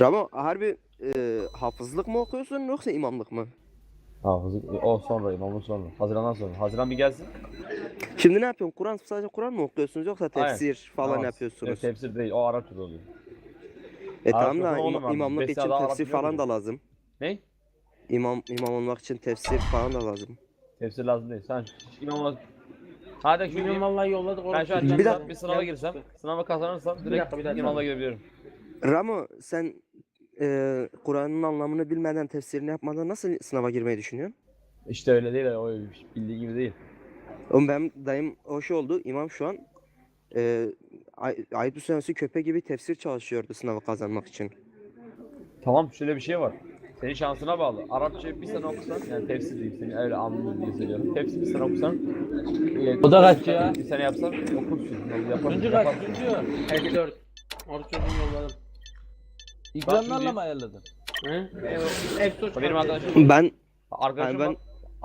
Ramo harbi e, hafızlık mı okuyorsun yoksa imamlık mı? Hafızlık. O sonra imamlık sonra. Haziran'dan sonra. Haziran bir gelsin. Şimdi ne yapıyorsun? Kur'an sadece Kur'an mı okuyorsunuz yoksa Aynen. tefsir falan Namaz. yapıyorsunuz? Yok, tefsir değil. O Arap türü oluyor. e Arap tamam da im- imamlık Beş için saat Arap tefsir biliyor falan da lazım. Ne? İmam imam olmak için tefsir falan da lazım. Tefsir lazım değil. Sen imam ol. Hadi şu Bilmiyorum vallahi yolladık. ben şu an Bir bir, sınava girsem, sınava kazanırsam Bir direkt dakika, bir dakika. imamla girebiliyorum. Ramo sen e, Kur'an'ın anlamını bilmeden tefsirini yapmadan nasıl sınava girmeyi düşünüyorsun? İşte öyle değil, o bildiği gibi değil. Oğlum benim dayım o şey oldu. İmam şu an e, Ay- Ayıp Hüseyin'si köpek gibi tefsir çalışıyordu sınavı kazanmak için. Tamam şöyle bir şey var. Senin şansına bağlı. Arapça bir sene okusan, yani tefsir diyeyim seni öyle anladın diye söylüyorum. Tefsir bir sene okusan, ile- O da kaç ya? Bir sene yapsan okursun. Yaparsın, Üçüncü kaç? Üçüncü. 54. Oruç çocuğunu yolladım. İkramlarla mı ayarladın? Hepsi o Benim arkadaşım, Ben arkadaşım ben- ben...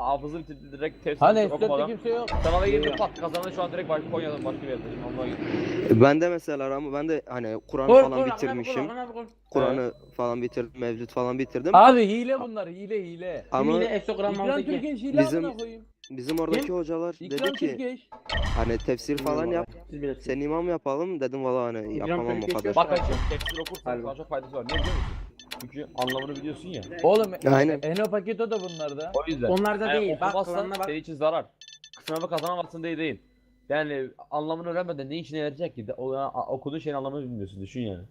hafızı bitirdi direkt tefsir Hani okumadan. F4'te kimse yok. Sınava girdi pat kazandı şu an direkt baş, Konya'da başka bir yerde. Onunla gitti. ben de mesela Ramo ben de hani Kur'an Koy, falan koy, bitirmişim. koy, koy. Kur'an'ı falan bitirdim, mevcut falan bitirdim. Abi hile bunlar hile hile. Ama Efsokran İkram. Türkeş hile Bizim- amına koyayım. Bizim oradaki hocalar dedi İkram ki Türkeş. hani tefsir falan yap, Siz bilirsiniz. sen imam yapalım dedim valla hani İkram yapamam o Türkeş kadar. Bak açıyorum tefsir okursan Galiba. sana çok faydası var. Ne biliyor musun? Çünkü anlamını biliyorsun ya. Oğlum Aynen. Eno Paketo da bunlarda. O yüzden. Onlarda Yani değil. Bak okumazsan Kur'an'da bak. senin için zarar. Sınavı kazanamazsın diye değil. Yani anlamını öğrenmeden ne işine yarayacak ki? O, a- okuduğun şeyin anlamını bilmiyorsun. Düşün yani.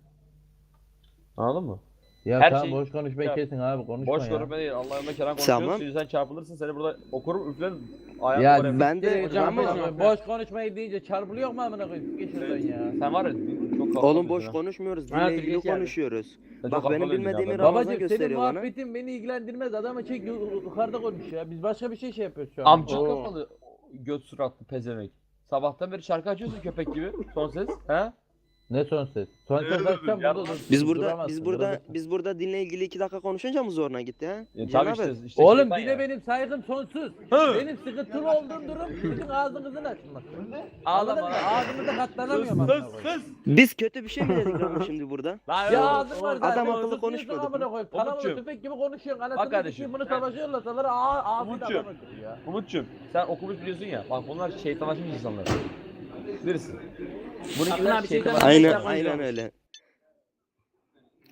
Anladın mı? Ya Her tamam şey- boş konuşmayı Ya, kesin abi konuşma Boş ya. görünme değil. Allah yolunda kelam Tamam. konuşuyorsun. Sen çarpılırsın. Seni burada okurum üflerim. Ayağını Ya oraya- ben de Hocam, hocam. Boş konuşmayı deyince çarpılıyor mu amına koyayım? Geç şuradan ya. Sen var ya çok kafalısın oğlum boş ha. konuşmuyoruz, dinle ilgili konuşuyoruz. Sen Bak benim ya, bilmediğimi ben- Ramazan Babacım senin gösteriyor bana. muhabbetin beni ilgilendirmez. Adamı çek yu- yukarıda konuş ya. Biz başka bir şey şey yapıyoruz şu an. Amcık Oo. kafalı göt suratlı pezevenk. Sabahtan beri şarkı açıyorsun köpek gibi. Son ses. He? Ne son ses? Son ses açsam Ya, burada dur. Biz burada duramazsın, biz burada duramazsın. biz burada dinle ilgili iki dakika konuşunca mı zoruna gitti ha? Ya, tabii Cenab-ı işte, işte Oğlum şeytan dile ya. benim saygım sonsuz. Hı. Benim sıkıntılı olduğum durum sizin ağzınızın açılması. Ağlama Ağlama. lan. Ağzımıza katlanamıyorum Sus amına sus koyayım. sus. Biz kötü bir şey mi dedik Ramo şimdi burada? Lan Ya oğlum, ağzın var oğlum, zaten. Adam akıllı amına koyayım. Kanamalı Umut'cum. tüfek gibi konuşuyorsun. Anasını kardeşim. sikeyim bunu yollasalar ağa ağzını Umut'cum. adamı öldürür ya. Umut'cum sen okumuş biliyorsun ya. Bak bunlar şeytanlaşmış insanlar. Bilirsin. Bununkiler abi şeytan- şeytanlaşmış. Aynen aynen öyle.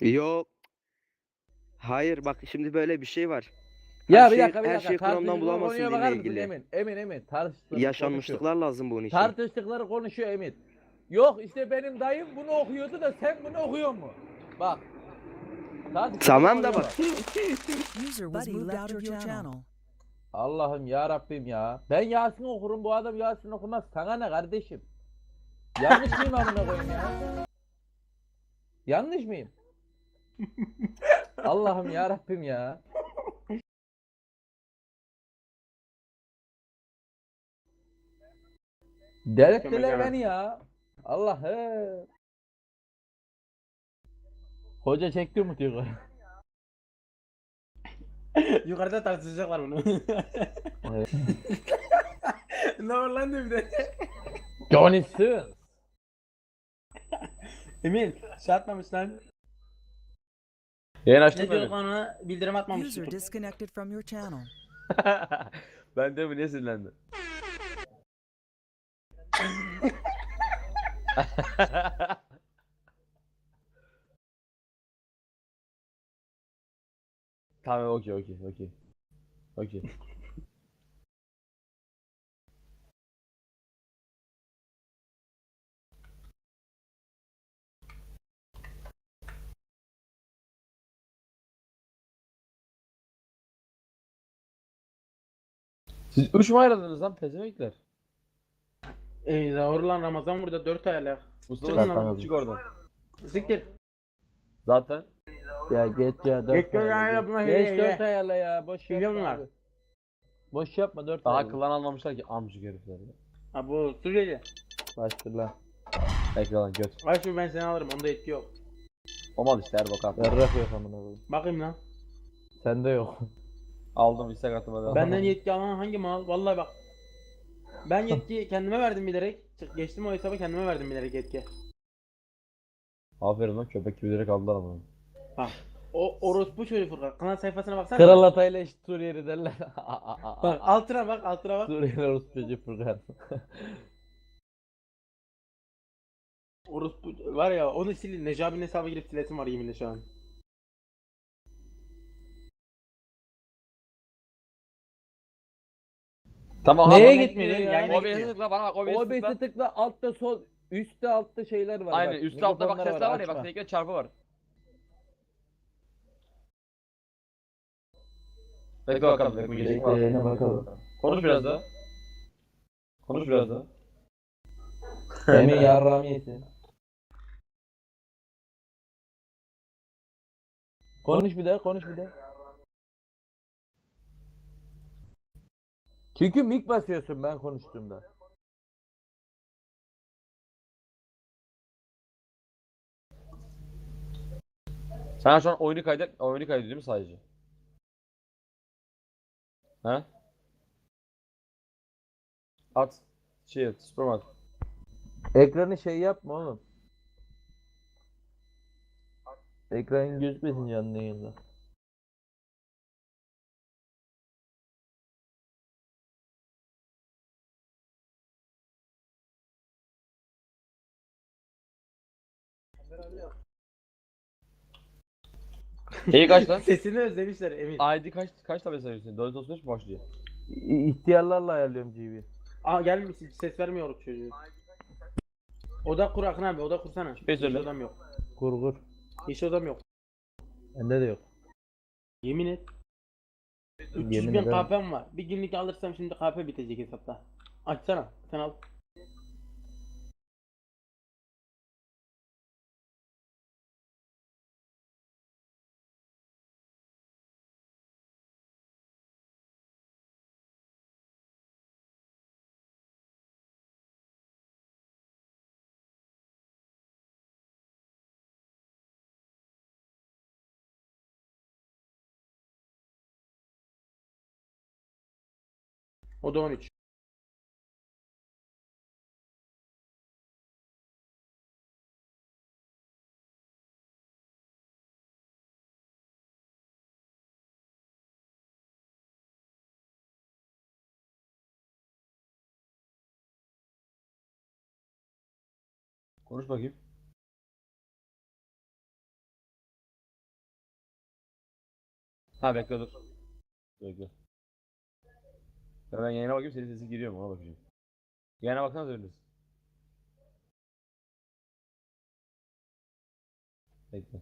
Yok. Hayır bak şimdi böyle bir şey var. Ya Her bir şey- dakika bir her dakika. şey Kur'an'dan bulamazsın konuya dinle mısın ilgili. Emin? Emin Emin. Tartıştıkları Yaşanmışlıklar lazım bunun için. konuşuyor. Tartıştıkları konuşuyor Emin. Yok işte benim dayım bunu okuyordu da sen bunu okuyor mu? Bak. Tartıştıkları Tamam da konuya bak. User was moved out of your channel. Allah'ım ya Rabbim ya. Ben Yasin okurum bu adam Yasin okumaz. Sana ne kardeşim? Yanlış mıyım amına koyayım ya? Yanlış mıyım? Allah'ım ya Rabbim ya. Delirttiler beni ya. Allah he. Hoca çekti mi diyor. Yukarıda tartışacaklar bunu. Evet. ne var lan diyor bir de. Johnny Sins. Emin şey atmamış lan. Yayın Ne açtın diyor mı? konu bildirim atmamış. User disconnected from your channel. ben de mi niye sinirlendin? tamam okey okey okey. Okey. Siz üç mü ayrıldınız lan pezemekler? Ey doğru lan Ramazan burada 4 aylık. Mustafa Çıkın sen lan. çık oradan. Siktir. Zaten Ya geç ya dört Geç dört ayarla, ayarla buna, Geç dört he. ayarla ya boş yapma musun abi. Boş yapma dört daha ayarla. klan almamışlar ki amcık herifler ya. Ha bu Suriyeli. Başdır lan. Ekran göt. Ay şu ben seni alırım onda etki yok. Olmadı işte Erbakan. Yarrak yok amına koyayım. Bakayım lan. Sende yok. Aldım istek atıma da. Benden yetki alan hangi mal? Vallahi bak. Ben yetki kendime verdim bilerek. Çık- Geçtim o hesabı kendime verdim bilerek yetki. Aferin lan köpek gibi direkt aldılar ama. Bak. O orospu çocuğu Furkan. Kanal sayfasına baksana. Kral Atay'la eşit Suriyeli derler. Bak altına bak altına bak. Suriyeli orospucu Furkan. Orospu var ya onu silin. Necabi'nin hesabı girip silesim var yeminle şu an. Tamam Neye gitmiyor ya? ya? Yayına OBS'e tıkla bana bak OBS'e OBS'e tıkla. tıkla altta sol üstte altta şeyler var. Aynen üstte altta bak sesler var ya açma. bak tekrar çarpı var. Bekle bakalım bekle gelecek mi? yayına bakalım. Konuş biraz daha. Konuş biraz daha. Emin yarrağımı yesin. Konuş bir daha, konuş bir daha. Çünkü mic basıyorsun ben konuştuğumda. Sen şu an oyunu kaydet, oyunu kaydediyor değil mi sadece? He? At. Şey at, supermarket. Ekranı şey yapma oğlum. Ekran gözükmesin canlı yayında. İyi kaç lan? Sesini özlemişler Emin. ID kaç kaç tabi sayıyorsun? 435 mi başlıyor? İ- İhtiyarlarla ayarlıyorum GB. Aa gelmiş hiç ses vermiyor çocuğu. Oda kur Akın abi oda kursana. Şey söyle. Hiç odam yok. Kur kur. Hiç odam yok. Bende de yok. Yemin et. 300 Yemin bin ederim. kahvem var. Bir günlük alırsam şimdi kahve bitecek hesapta. Açsana. Sen al. Oda 13. Konuş bakayım. Ha bekle dur. Bekle. Ya ben yayına bakayım senin sesin giriyor mu ona bakacağım. Yayına baksana söylesin. Bekle.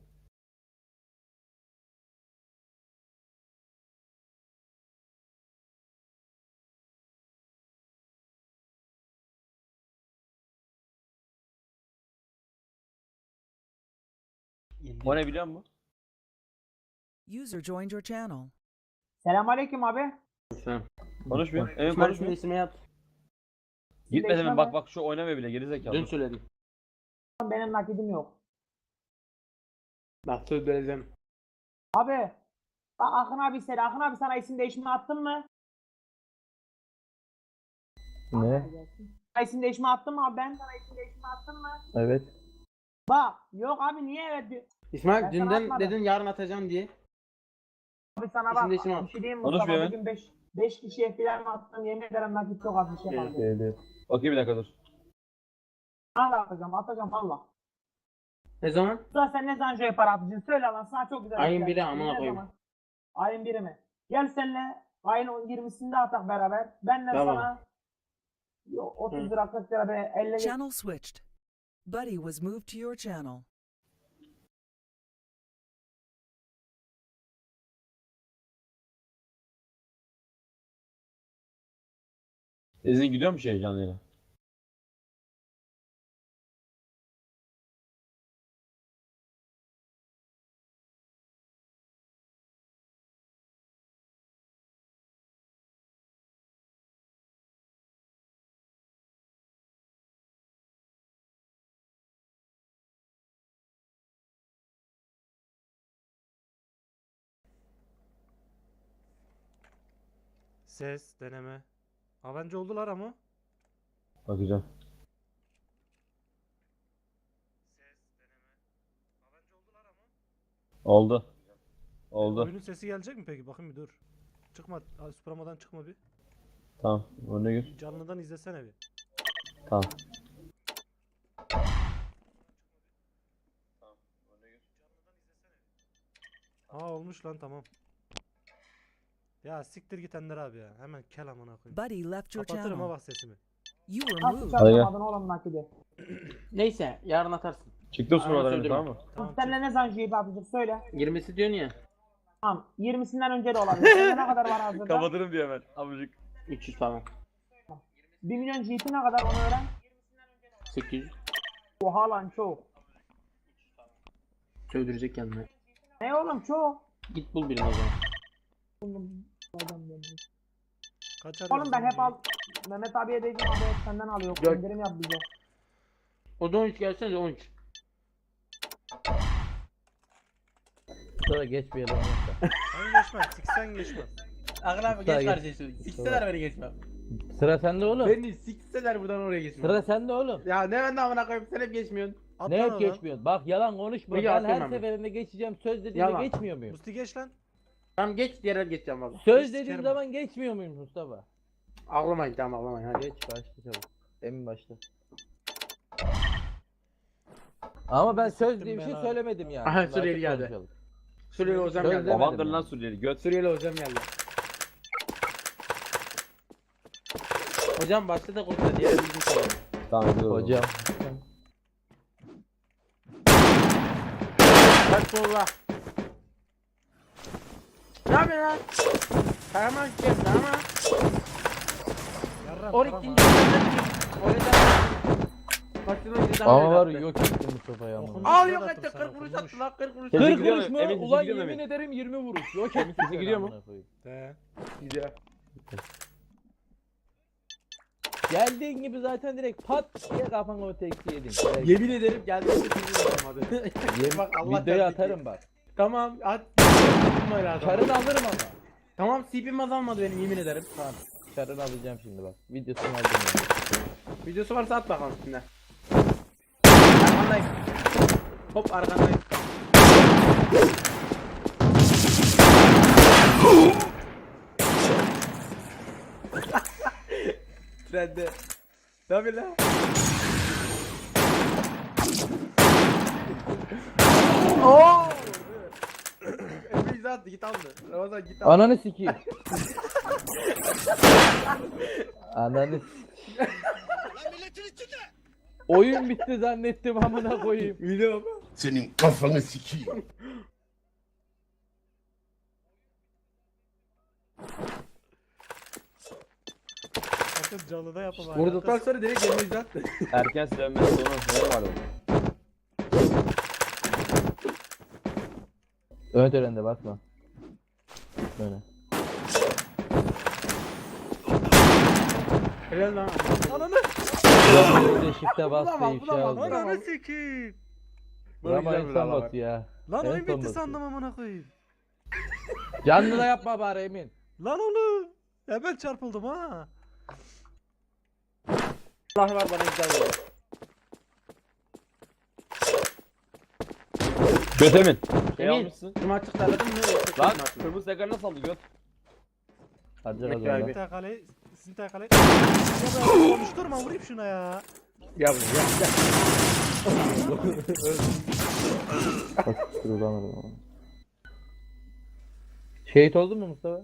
O ne biliyor musun? User joined your channel. Selamünaleyküm abi. Sen. Konuşmuyor. İsmail konuşmuyor. ismi yat. Gitmedi mi? değişmem Bak bak şu oynamıyor bile geri zekalı. Dün söyledim. Benim nakidim yok. Bak söz vereceğim. Abi. Bak Akın abi seni. Akın abi sana isim değişimi attın mı? Ne? Sana isim değişimi attın mı abi ben? Sana isim değişimi attın mı? Evet. Bak. Yok abi niye evet diyor. İsmail Ben sana dünden atmadım. dedin yarın atacağım diye. Abi sana İsim bak. değişimi at. Bir şey diyeyim mi Konuşmuyor Mustafa? hemen. Bugün 5 5 kişiye filan attım. Yemin ederim nakit çok az bir şey Evet. kaldı. Şeydi. Bakayım bir dakika dur. Al atacağım. Atacağım Allah. Ne zaman? Ulan sen ne zaman şöyle para atacaksın? Söyle lan sana çok güzel. Ayın bir biri şey. amına koyayım. Ayın biri mi? Gel seninle ayın 20'sinde atak beraber. Ben de Tamam. sana Yo, 30 Hı. lira 40 lira be 50 lira. Channel switched. Buddy was moved to your channel. Sesin gidiyor mu şey yayına? Ses, deneme. Ha bence oldular ama. Bakacağım. Ses, deneme. Ha bence oldular ama. Oldu. Oldu. Oyunun sesi gelecek mi peki? Bakayım bir dur. Çıkma. Aa, Suprema'dan çıkma bir. Tamam. Önüne gir. Canlıdan izlesene bir. Tamam. Aa olmuş lan tamam. Ya siktir git Ender abi ya. Hemen kel amına koyayım. Buddy left your Kapatırım ha channel. bak sesimi. You were Nasıl moved. Gel. çarpamadın oğlum nakidi? Neyse yarın atarsın. Çıktım Aynen sonra söyledim. tamam mı? Tamam. Seninle ne zaman JP atacak söyle. 20'si diyorsun ya. Tamam 20'sinden önce de olabilir. Sende ne kadar var hazırda? Kapatırım diyor hemen. Abucuk. 300 falan. 1 milyon GP ne kadar onu öğren. 800. Oha lan çok. Sövdürecek kendine. Ne oğlum çok. Git bul birini o zaman. Oğlum, adam geldi. Kaç Oğlum ben hep al. Mehmet abiye dedim abi hep senden alıyor. Yok. İndirim yap bize. O da 13 gelsene 13. Sonra geçmeyelim. yoksa. Sen geçmez. Siksen geçmez. Akın abi Daha geç geç. kardeşim. Sikseler beni geçmem. Sıra sende oğlum. Beni sikseler buradan oraya geçmem. Sıra sende oğlum. Ya ne ben de amına koyayım sen hep geçmiyorsun. At Ne hep oradan. geçmiyorsun? Bak yalan konuşma. İyi, ben atıyorum her hemen. seferinde geçeceğim. Söz dediğimde Yalan. geçmiyor muyum? Musti geç lan. Tamam geç diğer el geçeceğim valla. Söz dediğim zaman geçmiyor muyum Mustafa? Ağlamayın tamam ağlamayın hadi. Geç başla çabuk. Emin başla. Ama ben söz diye bir şey abi. söylemedim yani. Aha, Şimdi Suriyeli açık geldi. konuşalım. Suriyeli hocam Söz geldi. demedim Babandır lan Suriyeli. Göt. Suriyeli hocam geldi. Hocam başta da konuştu diğer bizim soralım. Tamam. oldu. Hocam. Kaç solla. Ne yapıyorsun lan? Kahraman gel kahraman. Yarram. 12. tamam. Orada. Maçına girdi. Ama var ya, yok ettim Mustafa'yı ama. Okumuş. Al yok etti sana, 40 vuruş okumuş. attı lan 40 vuruş. Sesin 40 gidiyor vuruş mu? Ulan yemin Emin? ederim 20 vuruş. Yok emin Sesin gidiyor mu? He. Gidiyor. Geldiğin gibi zaten direkt pat diye kafana o teksi yedin. Yemin ederim geldi. Yapamadı. Yem- Bak Allah videoyu etti. atarım bak. Tamam at. Çarını Çarını alırım ama. Tamam CP'm azalmadı benim yemin ederim. Tamam. Çarını alacağım şimdi bak. Videosunu aldım. yani. Videosu varsa at bakalım üstüne. Arkandayım. Hop arkandayım. Trende. Ne yapıyorsun lan? Oo! Attı git aldı. Ramazan git aldı. Ananı sikeyim. Ananı s- Oyun bitti zannettim amına koyayım. Mu? Senin kafanı sikeyim. Canlıda yapma. Vurduktan sonra direkt izah attı. Erken silenmesi sonu. Ne var orada? Ön törende bakma. Böyle. Helal lan. Ananı. Böyle shift'e bas Bulamam, ve ifşa oldu. Ananı sikeyim. Ama en son botu ya. Lan oyun bitti sandım amına koyayım. Canlı da yapma bari Emin. Lan oğlum. Ben çarpıldım ha. Allah var bana güzel Göt Emin. Şey Emin. almışsın. Tüm açık tarladın mı? Lan kırmızı tekrar nasıl aldı göt? Abi. Sizin kaleyi. Sizin kaleyi. Ya ben konuşturma vurayım şuna ya. Gel buraya gel gel. Bak durulamadım ama. Şehit oldun mu Mustafa?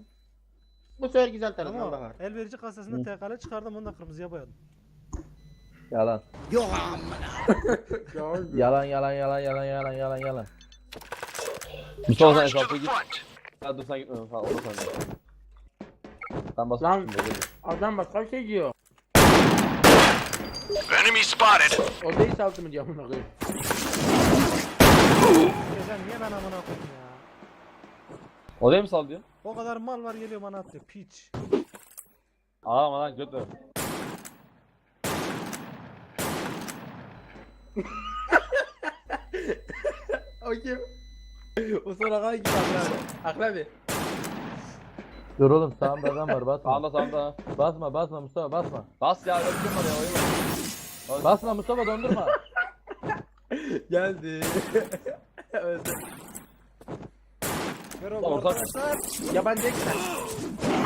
Bu sefer güzel tarladın Allah Ama var. el verici kasasında TKL çıkardım onu da kırmızıya boyadım. Yalan. Yalan yalan yalan yalan yalan yalan yalan. Mustafa sen hesapta git. Ya dur sen gitme. Ha, onu sen de. Ben basıp Lan. çıktım, böyle. Adam başka bir şey diyor. Enemy spotted. O değil saltı mı diyor amına koyayım. Ya sen niye ben amına koyayım ya. O değil mi sal diyor? O kadar mal var geliyor bana atıyor piç. Ağlama lan göt ver. O kim? O sonra kadar git Aklı abi. Aklı abi. Dur oğlum sağımda adam var basma. Sağında sağında. Basma basma Mustafa basma. Bas ya şey var ya oyun var. Basma Mustafa dondurma. Geldi. Öldü. Ortak- arkadaşlar. Yabancı eksen.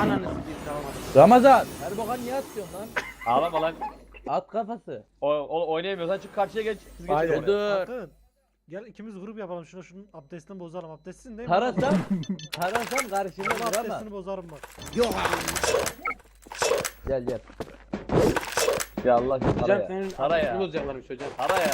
Ananı sikeyim tamam hadi. Ramazan. Erbakan niye atıyorsun lan? Ağlama lan. At kafası. O, o, oynayamıyorsan çık karşıya geç. Siz geçin Aynen. oraya. Dur. Akın. Gel ikimiz grup yapalım şuna şunun abdestini bozalım. Abdestsin değil mi? Tarasam. Tarasam karşında Şunun dur ama. abdestini bozarım bak. Gel gel. Ya Allah aşkına Hocam para ya. senin Para ya. abdestini bozacaklarmış hocam. Para ya.